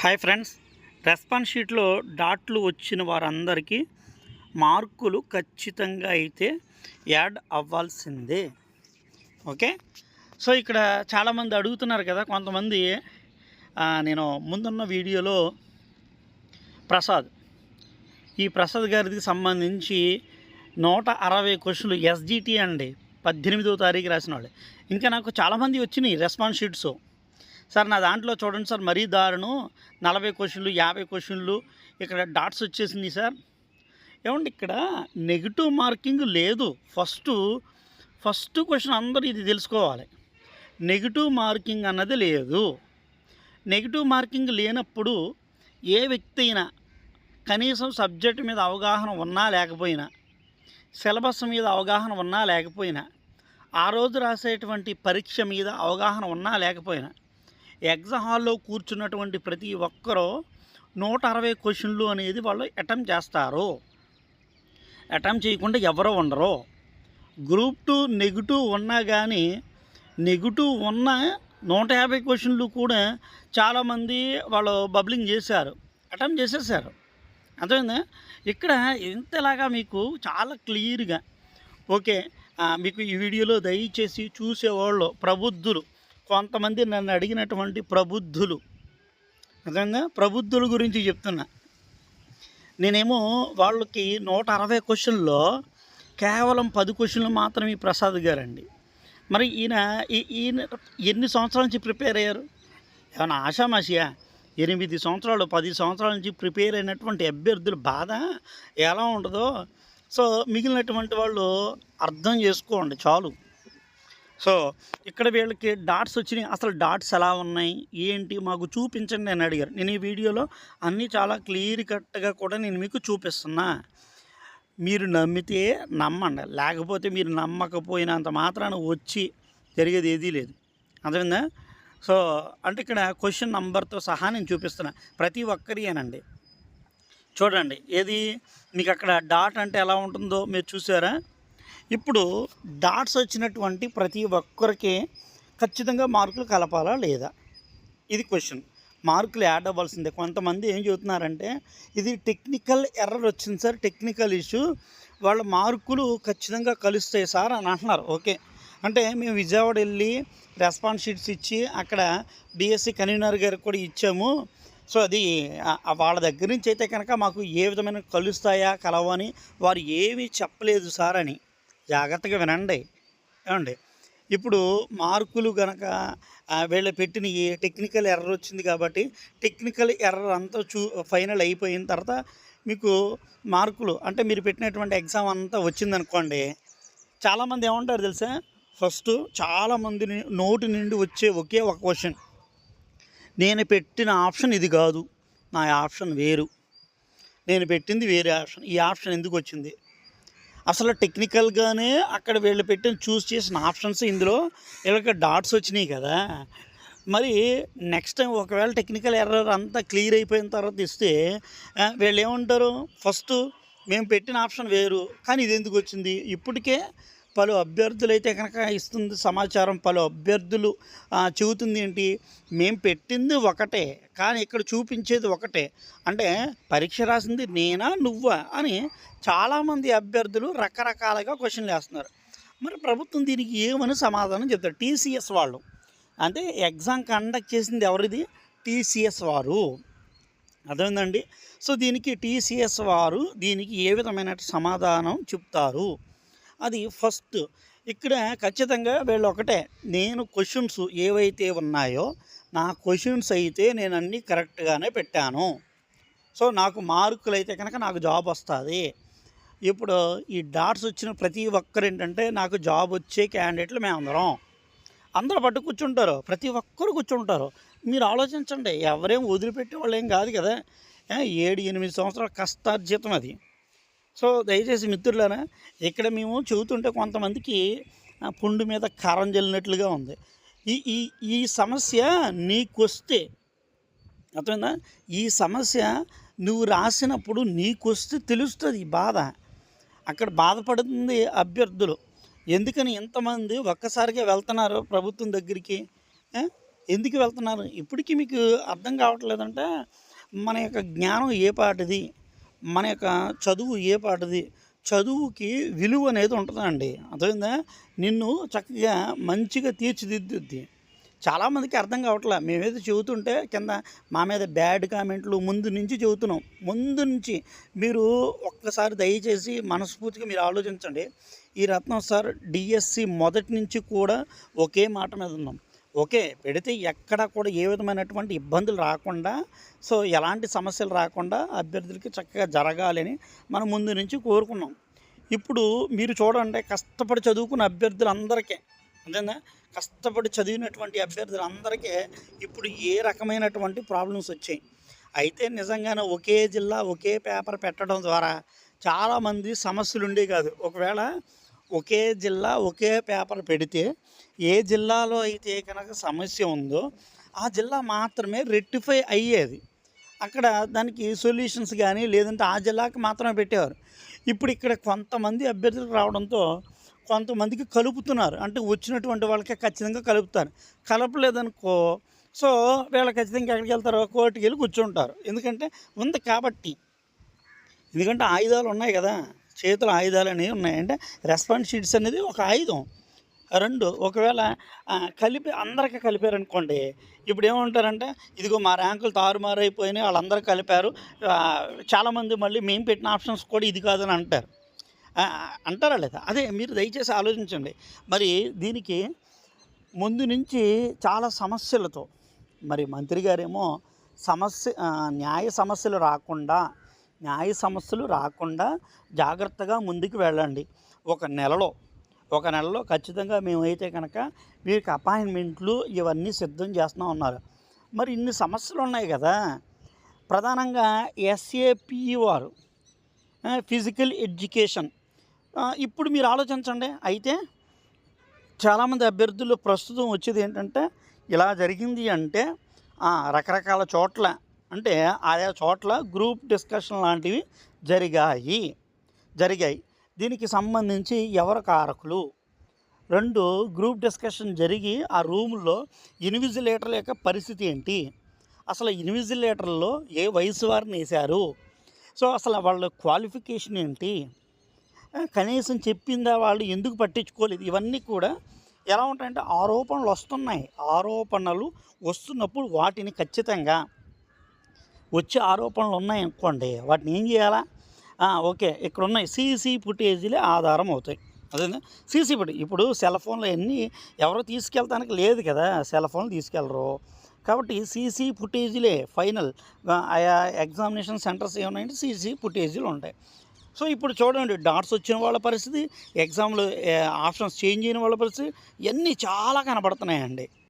Hi friends. Response షీట్లో డాట్లు వచ్చిన వారందరికీ మార్కులు ఖచ్చితంగా అయితే యాడ్ అవ్వాల్సిందే. ఓకే? సో ఇక్కడ చాలామంది అడుగుతున్నారు కదా కొంతమంది నేను ముందున్న వీడియోలో ప్రసాద్. ఈ ప్రసాద్ గారికి సంబంధించి నూట అరవై క్వశ్చన్లు ఎస్జిటి అండి. పద్దెనిమిదో తారీఖు రాసిన వాళ్ళు. ఇంకా నాకు చాలామంది వచ్చినాయి రెస్పాన్స్ షీట్స్. సార్ నా దాంట్లో చూడండి సార్ మరీ దారుణం. నలభై క్వశ్చన్లు యాభై క్వశ్చన్లు ఇక్కడ డాట్స్ వచ్చేసింది సార్. ఏమండి ఇక్కడ నెగిటివ్ మార్కింగ్ లేదు. ఫస్ట్ ఫస్ట్ క్వశ్చన్ అందరూ ఇది తెలుసుకోవాలి. నెగిటివ్ మార్కింగ్ అన్నది లేదు. నెగిటివ్ మార్కింగ్ లేనప్పుడు ఏ వ్యక్తి అయినా కనీసం సబ్జెక్ట్ మీద అవగాహన ఉన్నా లేకపోయినా సిలబస్ మీద అవగాహన ఉన్నా లేకపోయినా ఆ రోజు రాసేటువంటి పరీక్ష మీద అవగాహన ఉన్నా లేకపోయినా ఎగ్జామ్ హాల్లో కూర్చున్నటువంటి ప్రతి ఒక్కరూ నూట అరవై క్వశ్చన్లు అనేది వాళ్ళు అటెంప్ట్ చేస్తారు. అటెంప్ట్ చేయకుండా ఎవరో ఉండరు. గ్రూప్ టూ నెగిటివ్ ఉన్నా కానీ నెగిటివ్ ఉన్న నూట యాభై క్వశ్చన్లు కూడా చాలామంది వాళ్ళు బబ్లింగ్ చేశారు. అటెంప్ట్ చేసేసారు. అర్థమైందా? ఇక్కడ ఇంతలాగా మీకు చాలా క్లియర్గా ఓకే మీకు ఈ వీడియోలో దయచేసి చూసేవాళ్ళు ప్రబుద్ధులు కొంతమంది నన్ను అడిగినటువంటి ప్రబుద్ధులు. నిజంగా ప్రబుద్ధుల గురించి చెప్తున్నా. నేనేమో వాళ్ళకి నూట అరవై క్వశ్చన్లో కేవలం పది క్వశ్చన్లు మాత్రమే ప్రసాద్ గారండి. మరి ఈయన ఈ- ఈయన ఎన్ని సంవత్సరాల నుంచి ప్రిపేర్ అయ్యారు? ఏమైనా ఆషామాషియా? ఎనిమిది సంవత్సరాలు పది సంవత్సరాల నుంచి ప్రిపేర్ అయినటువంటి అభ్యర్థుల బాధ ఎలా ఉండదో సో మిగిలినటువంటి వాళ్ళు అర్థం చేసుకోండి చాలు. సో ఇక్కడ వీళ్ళకి డాట్స్ వచ్చినాయి. అసలు డాట్స్ ఎలా ఉన్నాయి? ఏంటి? మాకు చూపించండి అని అడిగారు. నేను ఈ వీడియోలో అన్నీ చాలా క్లియర్ కట్గా కూడా నేను మీకు చూపిస్తున్నా. మీరు నమ్మితే నమ్మండి. లేకపోతే మీరు నమ్మకపోయినంత మాత్రాన వచ్చి జరిగేది ఏదీ లేదు. అర్థమైందా? సో అంటే ఇక్కడ క్వశ్చన్ నంబర్తో సహా నేను చూపిస్తున్నా. ప్రతి ఒక్కరియేనండి చూడండి. ఏది? మీకు అక్కడ డాట్ అంటే ఎలా ఉంటుందో మీరు చూసారా? ఇప్పుడు డాట్స్ వచ్చినటువంటి ప్రతి ఒక్కరికి ఖచ్చితంగా మార్కులు కలపాలా లేదా? ఇది క్వశ్చన్. మార్కులు యాడ్ అవ్వాల్సిందే. కొంతమంది ఏం చెబుతున్నారంటే ఇది టెక్నికల్ ఎర్రర్ వచ్చింది సార్ టెక్నికల్ ఇష్యూ వాళ్ళ మార్కులు ఖచ్చితంగా కలుస్తాయి సార్ అని అంటున్నారు. ఓకే. అంటే మేము విజయవాడ వెళ్ళి రెస్పాన్స్ షీట్స్ ఇచ్చి అక్కడ డిఎస్సి కన్వీనర్ గారికి కూడా ఇచ్చాము. సో అది వాళ్ళ దగ్గర నుంచి అయితే కనుక మాకు ఏ విధమైన కలుస్తాయా కలవని వారు ఏమీ చెప్పలేదు సార్ అని. జాగ్రత్తగా వినండి. ఏమండి? ఇప్పుడు మార్కులు గనక వీళ్ళు పెట్టిన ఈ టెక్నికల్ ఎర్రర్ వచ్చింది కాబట్టి టెక్నికల్ ఎర్రర్ అంతా చూ ఫైనల్ అయిపోయిన తర్వాత మీకు మార్కులు అంటే మీరు పెట్టినటువంటి ఎగ్జామ్ అంతా వచ్చిందనుకోండి చాలామంది ఏమంటారు తెలుసా? ఫస్ట్ చాలామంది నోటి నుండి వచ్చే ఒకే ఒక క్వశ్చన్. నేను పెట్టిన ఆప్షన్ ఇది కాదు నా ఆప్షన్ వేరు. నేను పెట్టింది వేరే ఆప్షన్ ఈ ఆప్షన్ ఎందుకు వచ్చింది? అసలు టెక్నికల్గానే అక్కడ వీళ్ళు పెట్టిన చూస్ చేసిన ఆప్షన్స్ ఇందులో వీళ్ళకి డాట్స్ వచ్చినాయి కదా. మరి నెక్స్ట్ టైం ఒకవేళ టెక్నికల్ ఎర్రర్ అంతా క్లియర్ అయిపోయిన తర్వాత ఇస్తే వీళ్ళు ఏమంటారు? ఫస్ట్ మేము పెట్టిన ఆప్షన్ వేరు. కానీ ఇది ఎందుకు వచ్చింది? ఇప్పటికే పలు అభ్యర్థులైతే కనుక ఇస్తుంది సమాచారం పలు అభ్యర్థులు చెబుతుంది ఏంటి? మేము పెట్టింది ఒకటే కానీ ఇక్కడ చూపించేది ఒకటే. అంటే పరీక్ష రాసింది నేనా నువ్వా అని చాలామంది అభ్యర్థులు రకరకాలుగా క్వశ్చన్లు వేస్తున్నారు. మరి ప్రభుత్వం దీనికి ఏమని సమాధానం చెప్తారు? టీసీఎస్ వాళ్ళు. అంటే ఎగ్జామ్ కండక్ట్ చేసింది ఎవరిది? టీసీఎస్ వారు. అదేందండి సో దీనికి టీసీఎస్ వారు దీనికి ఏ విధమైన సమాధానం చెప్తారు? అది ఫస్ట్. ఇక్కడ ఖచ్చితంగా వీళ్ళు ఒకటే. నేను క్వశ్చన్స్ ఏవైతే ఉన్నాయో నా క్వశ్చన్స్ అయితే నేను అన్నీ కరెక్ట్గానే పెట్టాను. సో నాకు మార్కులు అయితే కనుక నాకు జాబ్ వస్తుంది. ఇప్పుడు ఈ డాట్స్ వచ్చిన ప్రతి ఒక్కరు ఏంటంటే నాకు జాబ్ వచ్చే క్యాండిడేట్లు మేము అందరం అందరూ పట్టు కూర్చుంటారు. ప్రతి ఒక్కరు కూర్చుంటారు. మీరు ఆలోచించండి. ఎవరేం వదిలిపెట్టే వాళ్ళు ఏం కాదు. కదా ఏడు ఎనిమిది సంవత్సరాల కష్టార్జితం అది. సో దయచేసి మిత్రులారా ఇక్కడ మేము చెబుతుంటే కొంతమందికి పుండు మీద కారం జల్లినట్లుగా ఉంది. ఈ ఈ ఈ సమస్య నీకొస్తే అర్థమైందా? ఈ సమస్య నువ్వు రాసినప్పుడు నీకొస్తే తెలుస్తుంది ఈ బాధ. అక్కడ బాధపడుతుంది అభ్యర్థులు. ఎందుకని ఇంతమంది ఒక్కసారిగా వెళ్తున్నారు ప్రభుత్వం దగ్గరికి? ఎందుకు వెళ్తున్నారు? ఇప్పటికీ మీకు అర్థం కావట్లేదంటే. మన యొక్క జ్ఞానం ఏ పాటిది? మన యొక్క చదువు ఏ పాటది? చదువుకి విలువ అనేది ఉంటుందండి. అర్థమైందా? నిన్ను చక్కగా మంచిగా తీర్చిదిద్దుద్ది. చాలామందికి అర్థం కావట్లే. మేమేదో చెబుతుంటే కింద మా మీద బ్యాడ్ కామెంట్లు ముందు నుంచి చెబుతున్నాం. ముందు నుంచి మీరు ఒక్కసారి దయచేసి మనస్ఫూర్తిగా మీరు ఆలోచించండి. ఈ రత్నం సార్ డిఎస్సి మొదటి నుంచి కూడా ఒకే మాట మీద ఉన్నాం. ఓకే పెడితే ఎక్కడ కూడా ఏ విధమైనటువంటి ఇబ్బందులు రాకుండా సో ఎలాంటి సమస్యలు రాకుండా అభ్యర్థులకి చక్కగా జరగాలని మనం ముందు నుంచి కోరుకున్నాం. ఇప్పుడు మీరు చూడండి కష్టపడి చదువుకున్న అభ్యర్థులందరికీ అంతేనా? కష్టపడి చదివినటువంటి అభ్యర్థులందరికీ ఇప్పుడు ఏ రకమైనటువంటి ప్రాబ్లమ్స్ వచ్చాయి? అయితే నిజంగానే ఒకే జిల్లా ఒకే పేపర్ పెట్టడం ద్వారా చాలామంది సమస్యలు ఉండే కాదు. ఒకవేళ ఒకే జిల్లా ఒకే పేపర్ పెడితే ఏ జిల్లాలో అయితే కనుక సమస్య ఉందో ఆ జిల్లా మాత్రమే రెక్టిఫై అయ్యేది. అక్కడ దానికి సొల్యూషన్స్ కానీ లేదంటే ఆ జిల్లాకి మాత్రమే పెట్టేవారు. ఇప్పుడు ఇక్కడ కొంతమంది అభ్యర్థులు రావడంతో కొంతమందికి కలుపుతున్నారు. అంటే వచ్చినటువంటి వాళ్ళకి ఖచ్చితంగా కలుపుతారు. కలపలేదనుకో సో వీళ్ళు ఖచ్చితంగా ఎక్కడికి వెళ్తారో కోర్టుకి వెళ్ళి కూర్చుంటారు. ఎందుకంటే ఉంది కాబట్టి. ఎందుకంటే ఆయుధాలు ఉన్నాయి కదా. చేతుల ఆయుధాలు అనేవి ఉన్నాయి అంటే రెస్పాన్స్ షీట్స్ అనేది ఒక ఆయుధం. రెండు ఒకవేళ కలిపి అందరికీ కలిపారనుకోండి ఇప్పుడు ఏమంటారంటే ఇదిగో మా ర్యాంకులు తారుమారు అయిపోయినాయి వాళ్ళందరూ కలిపారు చాలామంది మళ్ళీ మేము పెట్టిన ఆప్షన్స్ కూడా ఇది కాదని అంటారు. అంటారా లేదా? అదే మీరు దయచేసి ఆలోచించండి. మరి దీనికి ముందు నుంచి చాలా సమస్యలతో మరి మంత్రి గారేమో సమస్య న్యాయ సమస్యలు రాకుండా న్యాయ సమస్యలు రాకుండా జాగ్రత్తగా ముందుకు వెళ్ళండి. ఒక నెలలో ఒక నెలలో ఖచ్చితంగా మేమైతే కనుక మీకు అపాయింట్మెంట్లు ఇవన్నీ సిద్ధం చేస్తూ ఉన్నారు మరి ఇన్ని సమస్యలు ఉన్నాయి కదా. ప్రధానంగా ఎస్ఏపి వారు ఫిజికల్ ఎడ్యుకేషన్. ఇప్పుడు మీరు ఆలోచించండి. అయితే చాలామంది అభ్యర్థులు ప్రస్తుతం వచ్చేది ఏంటంటే ఇలా జరిగింది అంటే రకరకాల చోట్ల అంటే ఆయా చోట్ల గ్రూప్ డిస్కషన్ లాంటివి జరిగాయి. జరిగాయి. దీనికి సంబంధించి ఎవరు కారకులు రెండు గ్రూప్ డిస్కషన్ జరిగి ఆ రూమ్లో ఇన్విజిలేటర్ల యొక్క పరిస్థితి ఏంటి? అసలు ఇన్విజిలేటర్లో ఏ వయసు వారిని వేశారు? సో అసలు వాళ్ళ క్వాలిఫికేషన్ ఏంటి? కనీసం చెప్పిందా వాళ్ళు ఎందుకు పట్టించుకోలేదు? ఇవన్నీ కూడా ఎలా ఉంటాయంటే ఆరోపణలు వస్తున్నాయి. ఆరోపణలు వస్తున్నప్పుడు వాటిని ఖచ్చితంగా వచ్చే ఆరోపణలు ఉన్నాయి అనుకోండి. వాటిని ఏం చేయాలా? ఓకే. ఇక్కడ ఉన్నాయి సీసీ ఫుటేజీలే ఆధారం అవుతాయి. అదే సీసీ ఫుటేజ్ ఇప్పుడు సెల్ ఫోన్లు అన్నీ ఎవరో తీసుకెళ్తానికి లేదు కదా. సెల్ ఫోన్లు తీసుకెళ్ళరు. కాబట్టి సీసీ ఫుటేజీలే ఫైనల్. ఆయా ఎగ్జామినేషన్ సెంటర్స్ ఏమున్నాయంటే సీసీ ఫుటేజీలు ఉంటాయి. సో ఇప్పుడు చూడండి. డాట్స్ వచ్చిన వాళ్ళ పరిస్థితి ఎగ్జామ్లు ఆప్షన్స్ చేంజ్ అయిన వాళ్ళ పరిస్థితి ఇవన్నీ చాలా కనబడుతున్నాయండి.